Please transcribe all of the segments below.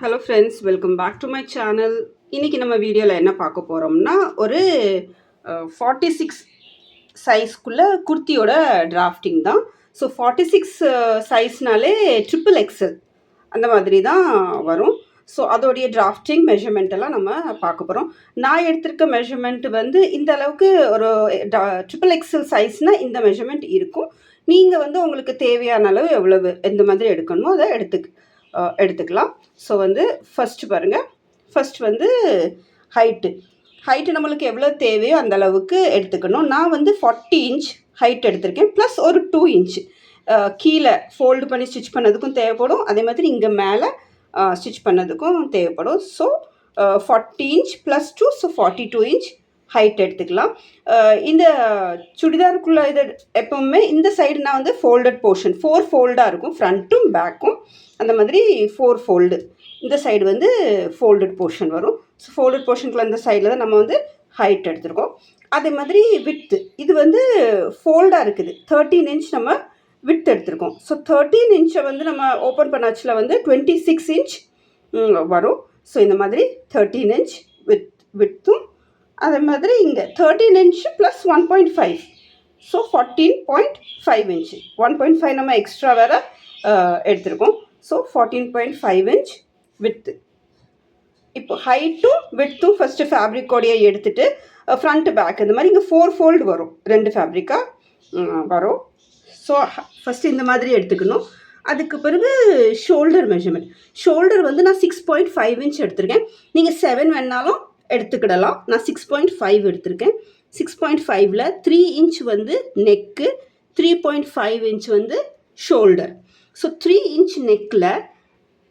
Hello friends welcome back to my channel இன்றைக்கி நம்ம வீடியோவில் என்ன பார்க்க போகிறோம்னா ஒரு ஃபார்ட்டி சிக்ஸ் சைஸ்க்குள்ளே குர்த்தியோட டிராஃப்டிங் தான். ஸோ ஃபார்ட்டி சிக்ஸ் சைஸ்னாலே ட்ரிபிள் எக்ஸல் அந்த மாதிரி தான் வரும். ஸோ அதோடைய டிராஃப்டிங் மெஷர்மெண்ட் எல்லாம் நம்ம பார்க்க போகிறோம் நான் எடுத்திருக்க மெஷர்மெண்ட் வந்து இந்த அளவுக்கு ஒரு ட்ரிபிள் எக்ஸல் சைஸ்னால் இந்த மெஷர்மெண்ட் இருக்கும். நீங்கள் வந்து உங்களுக்கு தேவையான அளவு எவ்வளவு எந்த மாதிரி எடுக்கணுமோ அதை எடுத்துக்கு எடுத்துக்கலாம். ஸோ வந்து ஃபஸ்ட்டு பாருங்கள் ஃபஸ்ட் வந்து ஹைட்டு ஹைட்டு நம்மளுக்கு எவ்வளோ தேவையோ அந்த அளவுக்கு எடுத்துக்கணும். நான் வந்து ஃபார்ட்டி இன்ச் ஹைட் எடுத்திருக்கேன். ப்ளஸ் ஒரு டூ இன்ச் கீழே ஃபோல்டு பண்ணி ஸ்டிச் பண்ணதுக்கும் தேவைப்படும். அதே மாதிரி இங்கே மேலே ஸ்டிச் பண்ணதுக்கும் தேவைப்படும். So forty inch plus two so forty two inch height எடுத்துக்கலாம். இந்த சுடிதாருக்குள்ள இது எப்பவுமே இந்த சைடு நான் வந்து ஃபோல்டட் போர்ஷன் ஃபோர் ஃபோல்டாக இருக்கும். ஃப்ரண்ட்டும் பேக்கும் அந்த மாதிரி ஃபோர் ஃபோல்டு இந்த சைடு வந்து ஃபோல்டட் போர்ஷன் வரும். ஸோ ஃபோல்டட் போர்ஷனுக்குள்ள இந்த சைடில் தான் நம்ம வந்து ஹைட் எடுத்துருக்கோம். அதே மாதிரி வித்து இது வந்து ஃபோல்டாக இருக்குது. தேர்ட்டீன் இன்ச் நம்ம வித் எடுத்திருக்கோம். ஸோ தேர்ட்டீன் இன்ச்சை வந்து நம்ம ஓப்பன் பண்ணாச்சில் வந்து டுவெண்ட்டி சிக்ஸ் இன்ச் வரும். ஸோ இந்த மாதிரி தேர்ட்டீன் இன்ச் வித் வித்தும் அதே மாதிரி இங்கே thirteen inch plus one point five so fourteen point five inch one point five நம்ம எக்ஸ்ட்ரா வேறு எடுத்திருக்கோம். So fourteen point five inch width இப்போ ஹைட்டும் விட்த்தும் ஃபஸ்ட்டு ஃபேப்ரிக்கோடைய எடுத்துகிட்டு ஃப்ரண்ட் பேக் இந்த மாதிரி இங்கே ஃபோர் ஃபோல்டு வரும். ரெண்டு ஃபேப்ரிக்காக வரும். ஸோ ஃபஸ்ட்டு இந்த மாதிரி எடுத்துக்கணும். அதுக்கு பிறகு ஷோல்டர் மெஷர்மெண்ட் ஷோல்டர் வந்து நான் சிக்ஸ் பாயிண்ட் ஃபைவ் இன்ச் எடுத்திருக்கேன். நீங்கள் செவன் வேணாலும் எடுத்துக்கிடலாம். நான் சிக்ஸ் பாயிண்ட் ஃபைவ் எடுத்திருக்கேன். சிக்ஸ் பாயிண்ட் ஃபைவ்ல த்ரீ இன்ச் வந்து neck three point five inch வந்து ஷோல்டர் ஸோ த்ரீ இன்ச் நெக்கில்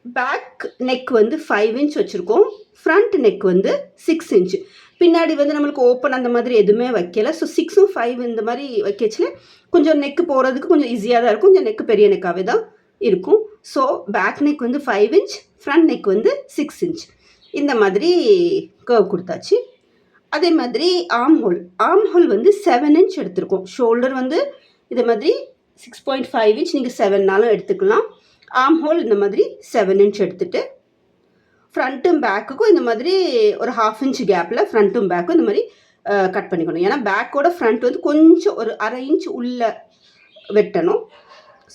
பேக் நெக் வந்து ஃபைவ் இன்ச் வச்சுருக்கோம். ஃப்ரண்ட் நெக் வந்து சிக்ஸ் இன்ச் பின்னாடி வந்து நம்மளுக்கு ஓப்பன் அந்த மாதிரி எதுவுமே வைக்கல. ஸோ சிக்ஸும் ஃபைவ் இந்த மாதிரி வைக்கச்சில் கொஞ்சம் நெக்கு போகிறதுக்கு கொஞ்சம் ஈஸியாக தான் இருக்கும். கொஞ்சம் நெக்கு பெரிய நெக்காகவே தான் இருக்கும். ஸோ பேக் நெக் வந்து ஃபைவ் இன்ச் ஃப்ரண்ட் நெக் வந்து சிக்ஸ் இன்ச் இந்த மாதிரி கர்வ் கொடுத்தாச்சு. அதே மாதிரி ஆம் ஹோல் ஆம் ஹோல் வந்து செவன் இன்ச் எடுத்திருக்கோம். ஷோல்டர் வந்து இதே மாதிரி சிக்ஸ் பாயிண்ட் ஃபைவ் இன்ச் நீங்கள் செவன்னாலும் எடுத்துக்கலாம். ஆம் ஹோல் இந்த மாதிரி செவன் இன்ச் எடுத்துட்டு ஃப்ரண்ட்டும் பேக்குக்கும் இந்த மாதிரி ஒரு ஹாஃப் இன்ச் கேப்பில் ஃப்ரண்ட்டும் பேக்கும் இந்த மாதிரி கட் பண்ணிக்கணும். ஏன்னா பேக்கோட ஃப்ரண்ட் வந்து கொஞ்சம் ஒரு அரை இன்ச் உள்ள வெட்டணும்.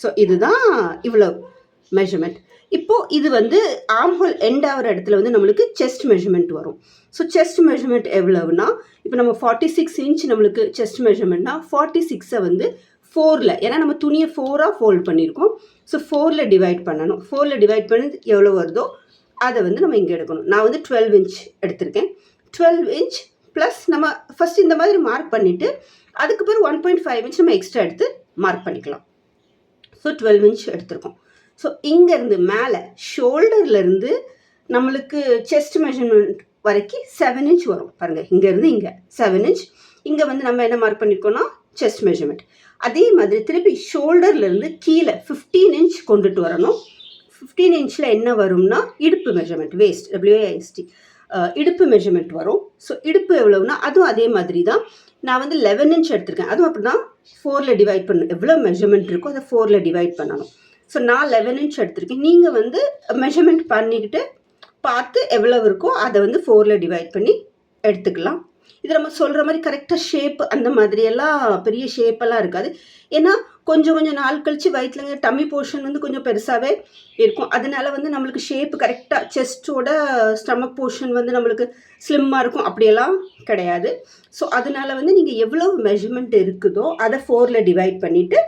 ஸோ இதுதான் இவ்வளோ மெஷர்மெண்ட் இப்போது இது வந்து ஆம்ஹோல் எண்ட் ஆகிற இடத்துல வந்து நம்மளுக்கு செஸ்ட் மெஷர்மெண்ட் வரும். ஸோ செஸ்ட் மெஷர்மெண்ட் எவ்வளவுனா இப்போ நம்ம ஃபார்ட்டி சிக்ஸ் இன்ச் நம்மளுக்கு செஸ்ட் மெஷர்மெண்ட்னா ஃபார்ட்டி சிக்ஸை வந்து ஃபோரில் ஏன்னா நம்ம துணியை ஃபோராக ஃபோல்ட் பண்ணியிருக்கோம். ஸோ ஃபோரில் டிவைட் பண்ணணும். ஃபோரில் டிவைட் பண்ணி எவ்வளோ வருதோ அதை வந்து நம்ம இங்கே எடுக்கணும். நான் வந்து டுவெல் இன்ச் எடுத்திருக்கேன். டுவெல் இன்ச் ப்ளஸ் நம்ம ஃபஸ்ட் இந்த மாதிரி மார்க் பண்ணிவிட்டு அதுக்கு பிறகு ஒன் பாயிண்ட் ஃபைவ் இன்ச் நம்ம எக்ஸ்ட்ரா எடுத்து மார்க் பண்ணிக்கலாம். ஸோ டுவெல் இன்ச் எடுத்திருக்கோம். ஸோ இங்கேருந்து மேலே ஷோல்டர்லேருந்து நம்மளுக்கு செஸ்ட் மெஷர்மெண்ட் வரைக்கும் செவன் இன்ச் வரும். பாருங்கள் இங்கேருந்து இங்கே செவன் இன்ச் இங்கே வந்து நம்ம என்ன மார்க் பண்ணியிருக்கோம்னா செஸ்ட் மெஷர்மெண்ட் அதே மாதிரி திருப்பி ஷோல்டர்லேருந்து கீழே ஃபிஃப்டீன் இன்ச் கொண்டுட்டு வரணும். ஃபிஃப்டீன் இன்ச்சில் என்ன வரும்னா இடுப்பு measurement waist W A S T இடுப்பு மெஷர்மெண்ட் வரும். ஸோ இடுப்பு எவ்வளோன்னா அதுவும் அதே மாதிரி தான் நான் வந்து லெவன் இன்ச் எடுத்திருக்கேன். அதுவும் அப்படி தான் ஃபோரில் டிவைட் பண்ணணும் எவ்வளோ மெஷர்மெண்ட் இருக்கோ அதை ஃபோரில் டிவைட் பண்ணணும். ஸோ நான் லெவன் இன்ச் எடுத்திருக்கேன். நீங்கள் வந்து மெஷர்மெண்ட் பண்ணிக்கிட்டு பார்த்து எவ்வளோ இருக்கோ அதை வந்து ஃபோரில் டிவைட் பண்ணி எடுத்துக்கலாம். இது நம்ம சொல்கிற மாதிரி கரெக்டாக ஷேப் அந்த மாதிரியெல்லாம் பெரிய ஷேப்பெல்லாம் இருக்காது. ஏன்னா கொஞ்சம் கொஞ்சம் நாள் கழித்து வயிற்றுலங்க டம்மி போர்ஷன் வந்து கொஞ்சம் பெருசாகவே இருக்கும். அதனால வந்து நம்மளுக்கு ஷேப் கரெக்டாக செஸ்ட்டோட ஸ்டமக் போர்ஷன் வந்து நம்மளுக்கு ஸ்லிம்மாக இருக்கும். அப்படியெல்லாம் கிடையாது. ஸோ அதனால வந்து நீங்கள் எவ்வளோ மெஷர்மெண்ட் இருக்குதோ அதை ஃபோரில் டிவைட் பண்ணிவிட்டு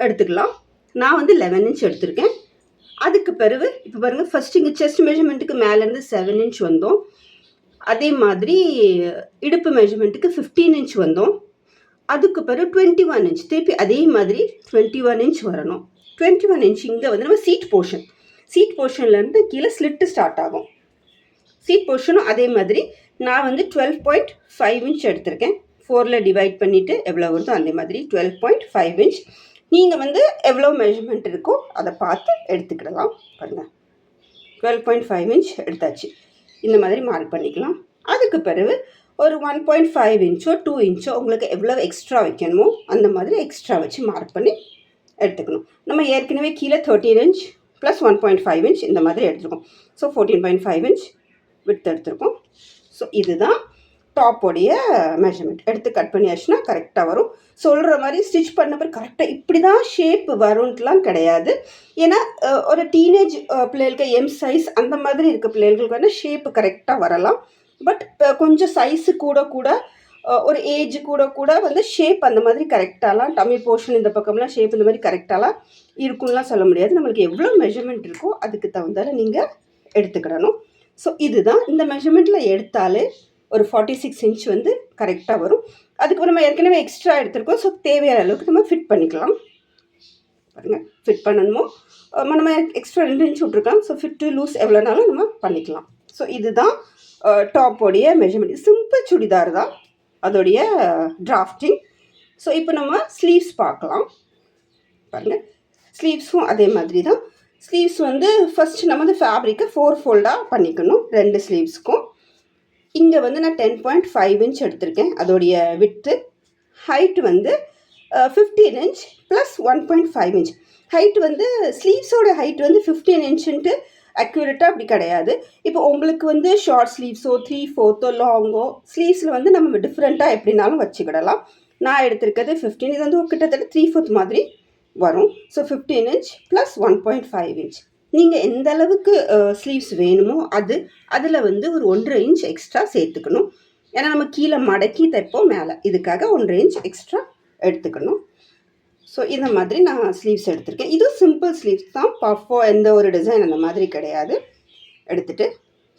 எடுத்துக்கலாம். நான் வந்து லெவன் இன்ச் எடுத்திருக்கேன். அதுக்கு பிறகு இப்போ பாருங்கள் ஃபஸ்ட் இங்கே செஸ்ட் மெஷர்மெண்ட்டுக்கு மேலேருந்து செவன் இன்ச் வந்தோம். அதே மாதிரி இடுப்பு மெஷர்மெண்ட்டுக்கு ஃபிஃப்டீன் இன்ச் வந்தோம். அதுக்கு பிறகு டுவெண்ட்டி ஒன் இன்ச் திருப்பி அதே மாதிரி டுவெண்ட்டி ஒன் இன்ச் வரணும். டுவெண்ட்டி ஒன் இன்ச் இங்கே வந்து நம்ம சீட் போர்ஷன் சீட் போர்ஷன்லேருந்து கீழே ஸ்லிட்டு ஸ்டார்ட் ஆகும். சீட் போர்ஷனும் அதே மாதிரி நான் வந்து டுவெல் பாயிண்ட் ஃபைவ் இன்ச் எடுத்திருக்கேன். ஃபோரில் டிவைட் பண்ணிவிட்டு எவ்வளோ வருதோ அதே மாதிரி டுவெல் பாயிண்ட் ஃபைவ் இன்ச் நீங்கள் வந்து எவ்வளோ மெஷர்மெண்ட் இருக்கோ அதை பார்த்து எடுத்துக்கிடலாம் பாருங்கள் டுவெல் பாயிண்ட் ஃபைவ் இன்ச் எடுத்தாச்சு. இந்த மாதிரி மார்க் பண்ணிக்கலாம். அதுக்கு பிறகு ஒரு ஒன் பாயிண்ட் ஃபைவ் இன்ச்சோ டூ இன்ச்சோ உங்களுக்கு எவ்வளோ எக்ஸ்ட்ரா வைக்கணுமோ அந்த மாதிரி எக்ஸ்ட்ரா வச்சு மார்க் பண்ணி எடுத்துக்கணும். நம்ம ஏற்கனவே கீழே thirteen inch plus one point five inch இந்த மாதிரி எடுத்துருக்கோம். So fourteen point five inch விட்டு எடுத்துருக்கோம். ஸோ இதுதான் டாப்போடைய மெஷர்மெண்ட் எடுத்து கட் பண்ணியாச்சுன்னா கரெக்டாக வரும். சொல்கிற மாதிரி ஸ்டிச் பண்ண பிறகு கரெக்டாக இப்படி தான் ஷேப் வரும்ன்ட்டுலாம் கிடையாது. ஏன்னா ஒரு டீனேஜ் பிள்ளைகளுக்கு எம் சைஸ் அந்த மாதிரி இருக்க பிள்ளைகளுக்கு வேணால் ஷேப் கரெக்டாக வரலாம். பட் கொஞ்சம் சைஸு கூட கூட ஒரு ஏஜ் கூட கூட வந்து ஷேப் அந்த மாதிரி கரெக்டாலாம் டம்மி போர்ஷன் இந்த பக்கம்லாம் ஷேப் இந்த மாதிரி கரெக்டாலாம் இருக்கும்லாம் சொல்ல முடியாது. நம்மளுக்கு எவ்வளோ மெஷர்மெண்ட் இருக்கோ அதுக்கு தகுந்தால நீங்கள் எடுத்துக்கிடணும். ஸோ இதுதான். இந்த மெஷர்மெண்ட்டில் எடுத்தாலே ஒரு ஃபார்ட்டி சிக்ஸ் இன்ச் வந்து கரெக்டாக வரும். அதுக்கு நம்ம ஏற்கனவே எக்ஸ்ட்ரா எடுத்திருக்கோம். ஸோ தேவையான அளவுக்கு நம்ம ஃபிட் பண்ணிக்கலாம். பாருங்கள் ஃபிட் பண்ணணுமோ? நம்ம எக்ஸ்ட்ரா ரெண்டு இன்ச் விட்ருக்கலாம் ஸோ ஃபிட்டு லூஸ் எவ்வளோனாலும் நம்ம பண்ணிக்கலாம். ஸோ இதுதான் டாப்போடைய மெஷர்மெண்ட் சிம்பிள் சுடிதார் தான். அதோடைய டிராஃப்டிங் ஸோ இப்போ நம்ம ஸ்லீவ்ஸ் பார்க்கலாம். பாருங்கள் ஸ்லீவ்ஸும் அதே மாதிரி தான். ஸ்லீவ்ஸ் வந்து ஃபஸ்ட்டு நம்ம வந்து ஃபேப்ரிக்கை ஃபோர் ஃபோல்டாக பண்ணிக்கணும். ரெண்டு ஸ்லீவ்ஸ்க்கும் இங்கே வந்து நான் டென் பாயிண்ட் ஃபைவ் இன்ச் எடுத்திருக்கேன். அதோடைய விட்டு ஹைட் வந்து fifteen inch plus one point five inch height வந்து ஸ்லீவ்ஸோட ஹைட் வந்து ஃபிஃப்டீன் இன்ச்சுன்ட்டு அக்யூரேட்டாக அப்படி கிடையாது. இப்போ உங்களுக்கு வந்து ஷார்ட் ஸ்லீவ்ஸோ த்ரீ ஃபோர்த்தோ லாங்கோ ஸ்லீவ்ஸில் வந்து நம்ம டிஃப்ரெண்ட்டாக எப்படினாலும் வச்சுக்கிடலாம். நான் எடுத்திருக்கிறது ஃபிஃப்டீன் இது வந்து கிட்டத்தட்ட த்ரீ ஃபோர்த் மாதிரி வரும். So fifteen inch plus one point five inch நீங்கள் எந்த அளவுக்கு ஸ்லீவ்ஸ் வேணுமோ அது அதில் வந்து ஒரு ஒன்றரை இன்ச் எக்ஸ்ட்ரா சேர்த்துக்கணும். ஏன்னா நம்ம கீழே மடக்கி தைப்போம் மேலே. இதுக்காக ஒன்றரை இன்ச் எக்ஸ்ட்ரா எடுத்துக்கணும். ஸோ இந்த மாதிரி நான் ஸ்லீவ்ஸ் எடுத்திருக்கேன். இதுவும் சிம்பிள் ஸ்லீவ்ஸ் தான். பஃபோ எந்த ஒரு டிசைன் அந்த மாதிரி கிடையாது. எடுத்துகிட்டு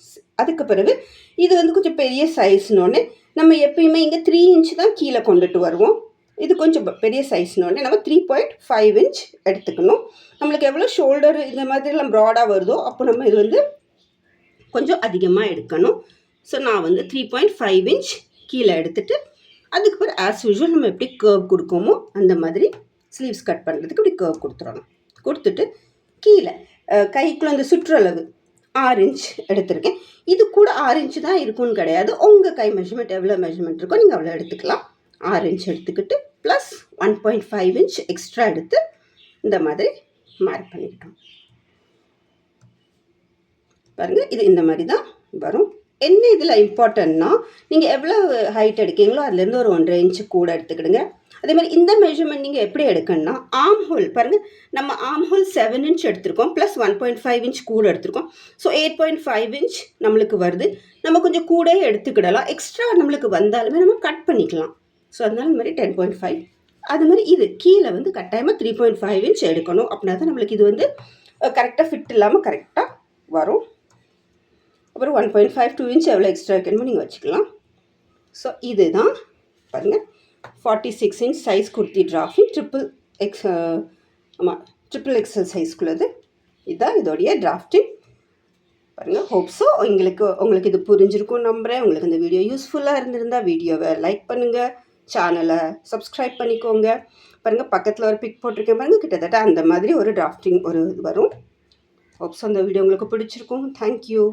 ஸ்- அதுக்கு பிறகு இது வந்து கொஞ்சம் பெரிய சைஸ்னோடனே நம்ம எப்பயுமே இங்கே த்ரீ இன்ச் தான் கீழே கொண்டுட்டு வருவோம். இது கொஞ்சம் பெரிய சைஸ்னோடனே நம்ம த்ரீ பாயிண்ட் ஃபைவ் இன்ச் எடுத்துக்கணும். நம்மளுக்கு எவ்வளோ ஷோல்டர் இந்த மாதிரிலாம் ப்ராடாக வருதோ அப்போ நம்ம இது வந்து கொஞ்சம் அதிகமாக எடுக்கணும். ஸோ நான் வந்து த்ரீ பாயிண்ட் ஃபைவ் இன்ச் கீழே எடுத்துகிட்டு அதுக்கு பிறகு ஆஸ் யூஷுவல் நம்ம எப்படி கர்வ் கொடுக்கோமோ அந்த மாதிரி ஸ்லீவ்ஸ் கட் பண்ணுறதுக்கு இப்படி கர்வ் கொடுத்துடணும். கொடுத்துட்டு கீழே கைக்குள்ள அந்த சுற்றளவு ஆறு இன்ச் எடுத்திருக்கேன். இது கூட ஆறு தான் இருக்கும்னு கிடையாது. உங்கள் கை மெஷர்மெண்ட் எவ்வளோ மெஷர்மெண்ட் இருக்கோ நீங்கள் அவ்வளோ எடுத்துக்கலாம். ஆறு இன்ச் எடுத்துக்கிட்டு plus one point five inch extra எடுத்து இந்த மாதிரி மார்க் பண்ணிக்கிட்டோம். பாருங்கள் இது இந்த மாதிரி தான் வரும். என்ன இதில் இம்பார்ட்டன்னா நீங்கள் எவ்வளோ ஹைட் எடுக்கீங்களோ அதுலேருந்து ஒரு ஒன்றரை இன்ச்சு கூட எடுத்துக்கிடுங்க. அதே மாதிரி இந்த மெஷர்மெண்ட் நீங்கள் எப்படி எடுக்கணும்னா ஆம் ஹோல் பாருங்கள் நம்ம ஆம் ஹோல் செவன் இன்ச் எடுத்திருக்கோம் plus one point five inch கூட எடுத்திருக்கோம். So eight point five inch நம்மளுக்கு வருது. நம்ம கொஞ்சம் கூடயே எடுத்துக்கிடலாம். எக்ஸ்ட்ரா நம்மளுக்கு வந்தாலுமே நம்ம கட் பண்ணிக்கலாம். ஸோ அதனால இந்த மாதிரி டென் பாயிண்ட் ஃபைவ் அது மாதிரி இது கீழே வந்து கட்டாயமாக த்ரீ பாயிண்ட் ஃபைவ் இன்ச் எடுக்கணும். அப்படின்னா தான் நம்மளுக்கு இது வந்து கரெக்டாக ஃபிட் இல்லாமல் கரெக்டாக வரும். அப்புறம் one point five two inch எவ்வளோ எக்ஸ்ட்ரா வைக்கணுமோ நீங்கள் வச்சுக்கலாம். ஸோ இதுதான் பாருங்கள் forty six inch size kurti drafting triple X ஆமாம் ட்ரிபிள் எக்ஸல் சைஸ்க்குள்ளது இதுதான் இதோடைய டிராஃப்டிங் பாருங்கள் ஹோப்ஸோ உங்களுக்கு உங்களுக்கு இது புரிஞ்சிருக்கும் நம்புகிறேன் உங்களுக்கு இந்த வீடியோ யூஸ்ஃபுல்லாக இருந்திருந்தால் வீடியோவை லைக் பண்ணுங்கள் சேனலை சப்ஸ்கிரைப் பண்ணிக்கோங்க. பாருங்கள் பக்கத்தில் ஒரு பிக் போட்டிருக்கேன் பாருங்கள் கிட்டத்தட்ட அந்த மாதிரி ஒரு டிராஃப்டிங் ஒரு இது வரும். ஹோப்ஸ் அந்த வீடியோ உங்களுக்கு பிடிச்சிருக்கும். தேங்க்யூ